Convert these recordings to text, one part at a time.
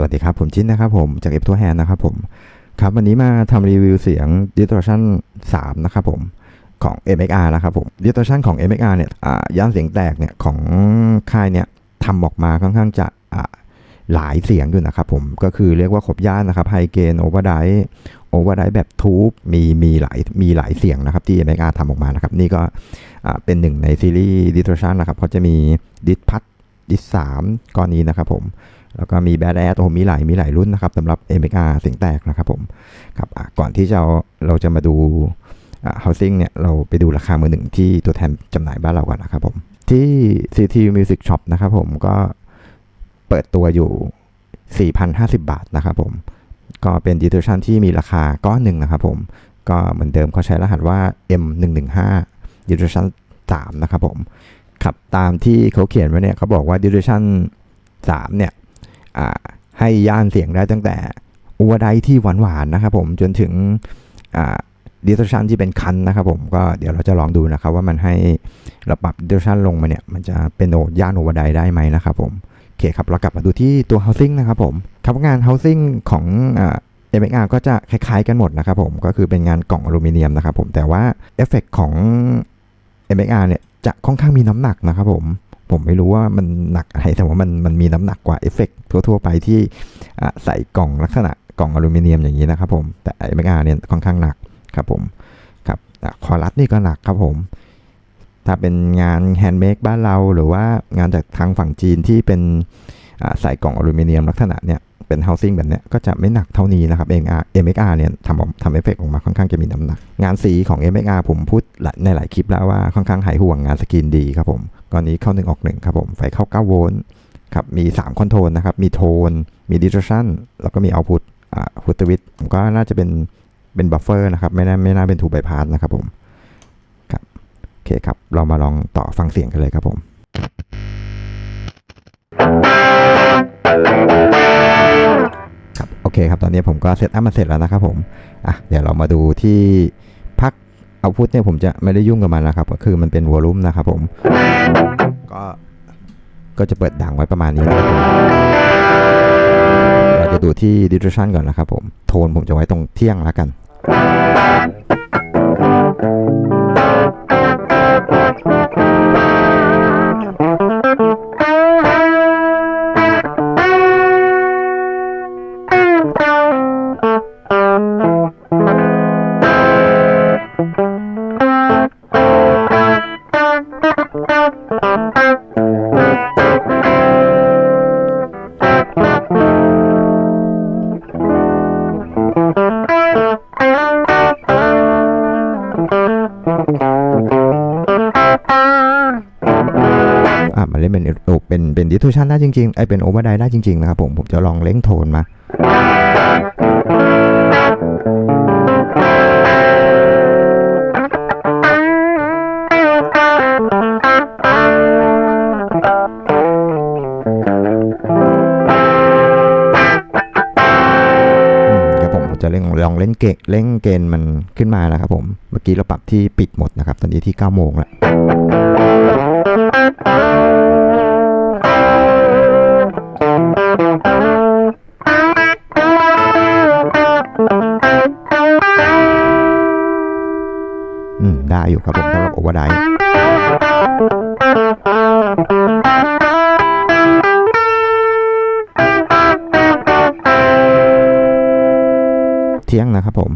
สวัสดีครับ ผมชิ้นนะครับผม จาก F 2 Hand นนะครับผม ครับวันนี้มาทำรีวิวเสียง Distortion 3 นะครับผม ของ MXR นะครับผม Distortion ของ MXR เนี่ยย่านเสียงแตกเนี่ยของค่ายเนี่ยทำออกมาค่อนข้างจะหลายเสียงอยู่นะครับผม ก็คือเรียกว่าครบย่านนะครับไฮเกนโอเวอร์ไดโอเวอร์ไดแบบทูบมีมีหลายมีหลายเสียงนะครับที่ MXR ทำออกมานะครับ นี่ก็เป็นหนึ่งในซีรีส์ Distortion นะครับเขาจะมีดิสพัทดิสสามก้อนนี้นะครับผม แล้วก็มีแบดแอดโอ้โหมีหลายมีหลายรุ่นนะครับสำหรับ MXR เสียงแตกนะครับผมครับก่อนที่จะเราจะมาดูอ่า housing เนี่ยเราไปดูราคามือหนึ่งที่ตัวแทนจำหน่ายบ้านเราก่อนนะครับผมที่ CT Music Shop นะครับผมก็เปิดตัวอยู่ 4,050 บาทนะครับผมก็เป็น distortion ที่มีราคาก้อนหนึ่งนะครับผมก็เหมือนเดิมเขาใช้รหัสว่า M115 distortion 3นะครับผมครับตามที่เขาเขียนไว้เนี่ยเขาบอกว่า distortion 3เนี่ย ให้ย่านเสียงได้ตั้งแต่อัวไดที่หวานหวานๆนะครับผมจนถึงดิส o ชันที่เป็นคันนะครับผมก็เดี๋ยวเราจะลองดูนะครับว่ามันให้เราปรับดิส o ชันลงมาเนี่ยมันจะเป็นโอย่านโอเวไดได้ไหมนะครับผมโอเคครับเรากลับมาดูที่ตัว housing นะครับผมครับงาน housing ของเอ่า MXR ก็จะคล้ายๆกันหมดนะครับผมก็คือเป็นงานกล่องอลูมิเนียมนะครับผมแต่ว่าเอฟเฟกของ MXR เนี่ยจะค่อนข้างมีน้ำหนักนะครับผม ผมไม่รู้ว่ามันหนักอะไรแต่ว่ามันมันมีน้ำหนักกว่าเอฟเฟกทั่ว ๆ ไปที่ใส่กล่องลักษณะกล่องอลูมิเนียมอย่างนี้นะครับผมแต่ไอเมกาเนี่ยค่อนข้างหนักครับผมครับคอรัสนี่ก็หนักครับผมถ้าเป็นงานแฮนด์เมดบ้านเราหรือว่างานจากทางฝั่งจีนที่เป็นใส่กล่องอลูมิเนียมลักษณะเนี่ย เป็น housing แบบเนี้ยก็จะไม่หนักเท่านี้นะครับ MXR MXR เนี่ยทำออกทำเอฟเฟกออกมาค่อนข้างจะมีน้ำหนัก งานสีของ MXR ผมพูดในหลายคลิปแล้วว่าค่อนข้างหายห่วงงานสกรีนดีครับผมก้อนนี้เข้า1ออก1ครับผมไฟเข้า9โวลต์ครับมี3คอนโทรลนะครับมีโทน มีดิส o ชันแล้วก็มีเอาพุตอ่าพุตวิทผมก็น่าจะเป็นเป็นบัฟเฟอร์นะครับไม่น่าไม่น่าเป็นทูบายพาสนะครับผมครับโอเคครับเรามาลองต่อฟังเสียงกันเลยครับผมครับโอ เคครับ ตอนนี้ผมก็เซตอัพมาเสร็จแล้วนะครับผม อะ เดี๋ยวเรามาดูที่พักเอาพุทเนี่ยผมจะไม่ได้ยุ่งกับมันนะครับ ก็คือมันเป็นวอลลุ่มนะครับผม ก็ ก็จะเปิดดังไว้ประมาณนี้นะครับเราจะดูที่ดิสทรชันก่อนนะครับผม โทนผมจะไว้ตรงเที่ยงแล้วกัน ดิส o ชันได้จริงๆไอเป็นโอเวอร์ไดได้จริงๆนะครับผม ผมจะลองเล่งโทนมา ครับผมจะเล่นลองเล่นเกะเล่นเกณฑ์มันขึ้นมาแล้วครับผม เมื่อกี้เราปรับที่ปิดหมดนะครับ ตอนนี้ที่ 9 โมงแล้ว อืม ได้อยู่ครับผมสำหรับโอเวอร์ไดเที่ยงนะครับผม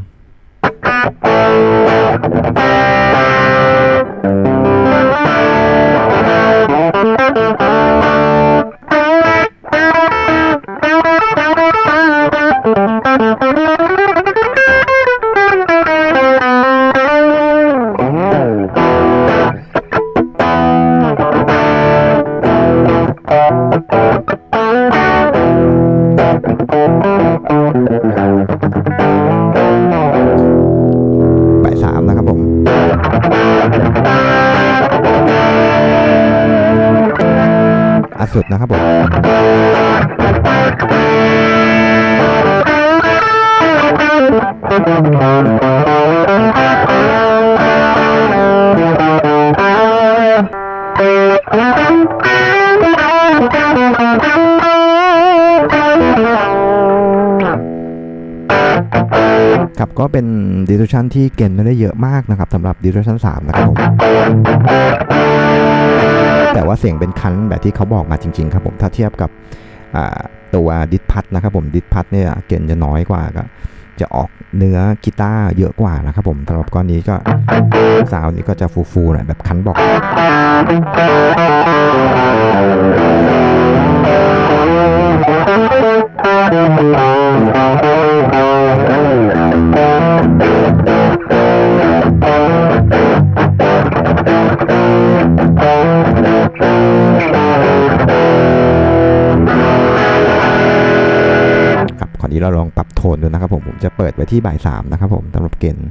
ครับก็เป็นดิส t ชันที่เกณฑ์ไม่ได้เยอะมากนะครับสำหรับดิส t ชัน3นะครับผมแต่ว่าเสียงเป็นคันแบบที่เขาบอกมาจริง ๆ ครับผมถ้าเทียบกับตัวดิสพัทนะครับผมดิสพัทเนี่ยเกณฑ์จะน้อยกว่าก็ จะออกเนื้อกีตาร์เยอะกว่านะครับผมสำหรับก้อนนี้ก็ซาวนี้ก็จะฟูๆหน่อยแบบคันบอกครับคราวนี้เราลอง นดูนะครับผมผมจะเปิดไว้ที่บ่ายสามนะครับผมสำหรับเกณฑ์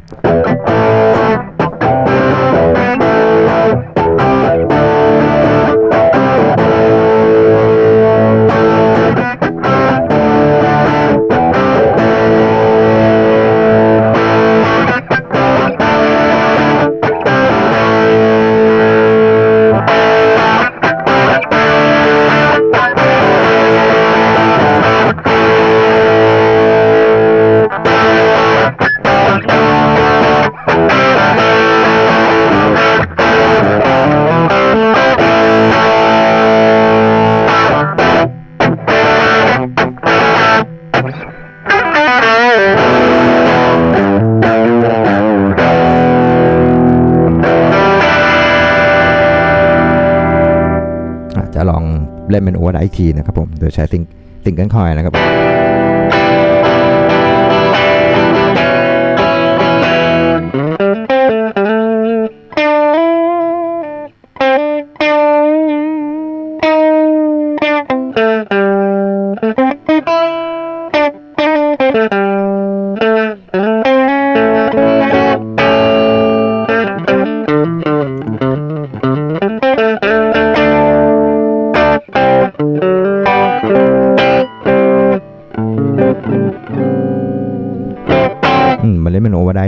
เล่นเป็นโอเวอร์ไดอีกทีนะครับผม โดยใช้ติงติงกิลคอยนะครับ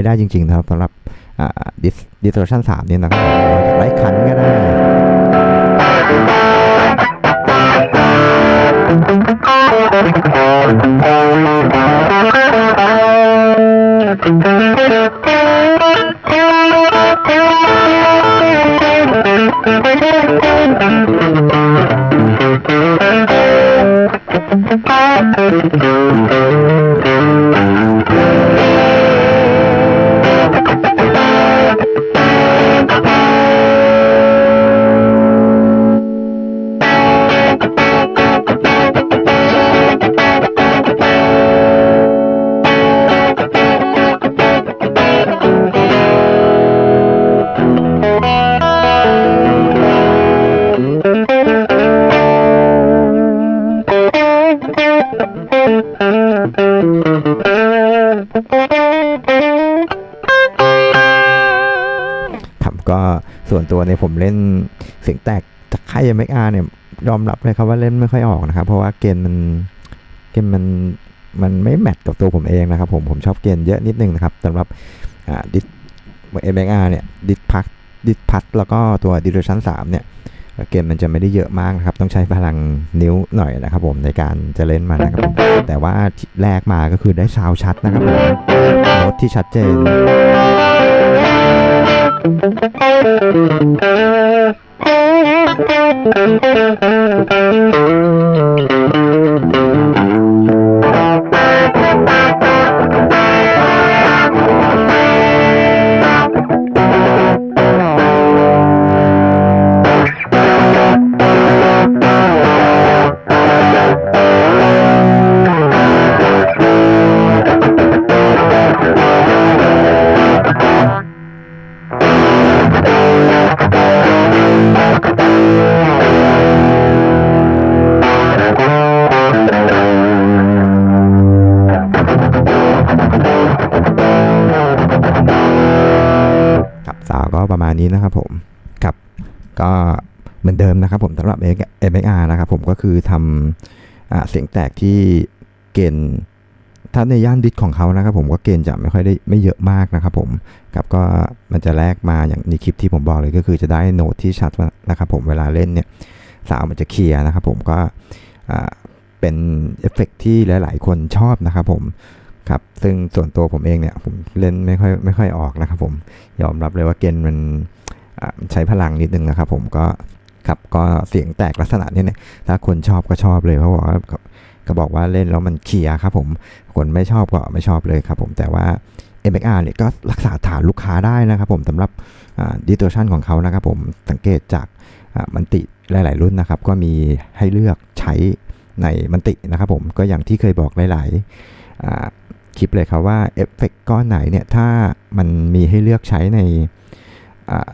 ได้จริงๆนะครับสำหรับดิสดิสโทชันสามเนี่ยนะครับเราจะไล่คันก็ได้ ครับก็ส่วนตัวเนี่ยผมเล่นเสียงแตกจากค่ายเอ็กอาร์เนี่ยยอมรับเลยครับว่าเล่นไม่ค่อยออกนะครับ เพราะว่าเกณฑ์มันเกณฑ์มันมันไม่แมทกับตัวผมเองนะครับ ผมผมชอบเกณฑ์เยอะนิดนึงนะครับสำหรับอ่าดิสเอ็กอาร์เนี่ยดิสพักดิสพัทแล้วก็ตัวดิเรชันสามเนี่ย เกมมันจะไม่ได้เยอะมากนะครับ ต้องใช้พลังนิ้วหน่อยนะครับผมในการจะเล่นมันนะครับ แต่ว่าแรกมาก็คือได้ซาวชัดนะครับผมโน้ตที่ชัดเจนคับสาวก็ประมาณนี้นะครับผมครับก็เหมือนเดิมนะครับผมสำหรับ m x r นะครับผมก็คือทำอเสียงแตกที่เกณฑ์ถ้าในย่านดิสของเขานะครับผมก็เกณฑ์จะไม่ค่อยได้ไม่เยอะมากนะครับผมครับก็มันจะแลกมาอย่างในคลิปที่ผมบอกเลยก็คือจะได้โน้ตที่ชัดนะครับผมเวลาเล่นเนี่ยสาวมันจะเคลียร์นะครับผมก็เป็นเอฟเฟกต์ที่หลาย ๆ คนชอบนะครับผม ครับซึ่งส่วนตัวผมเองเนี่ยผมเล่นไม่ค่อยไม่ค่อยออกนะครับผมยอมรับเลยว่าเกนมันใช้พลังนิดนึงนะครับผมก็ครับก็เสียงแตกลักษณะนี้เนี่ยถ้าคนชอบก็ชอบเลยเพราะว่าก็บอกว่าเล่นแล้วมันเคลียร์ครับผมคนไม่ชอบก็ไม่ชอบเลยครับผมแต่ว่า MXR เนี่ยก็รักษาฐานลูกค้าได้นะครับผมสำหรับดิจิทัลของเขานะครับผมสังเกตจากมันติหลาย ๆ รุ่นนะครับ ก็มีให้เลือกใช้ในมันตินะครับผมก็อย่างที่เคยบอกหลาย ๆ คลิปเลยครับว่าเอฟเฟกก้อนไหนเนี่ยถ้ามันมีให้เลือกใช้ในอ่า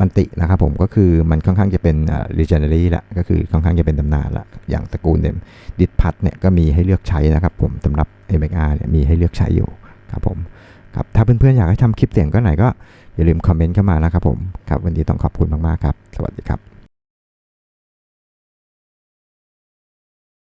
มันตินะครับผมก็คือมันค่อนข้างจะเป็นอ่า legendary ละก็คือค่อนข้างจะเป็นตำนานละอย่างตระกูลเนี่ยดิสพัทเนี่ยก็มีให้เลือกใช้นะครับผมสำหรับ MXR เนี่ยมีให้เลือกใช้อยู่ครับผมครับถ้าเพื่อนๆอยากให้ทำคลิปเสียงก็ไหนก็อย่าลืมคอมเมนต์เข้ามานะครับผมครับวันนี้ต้องขอบคุณมากๆครับ สวัสดีครับ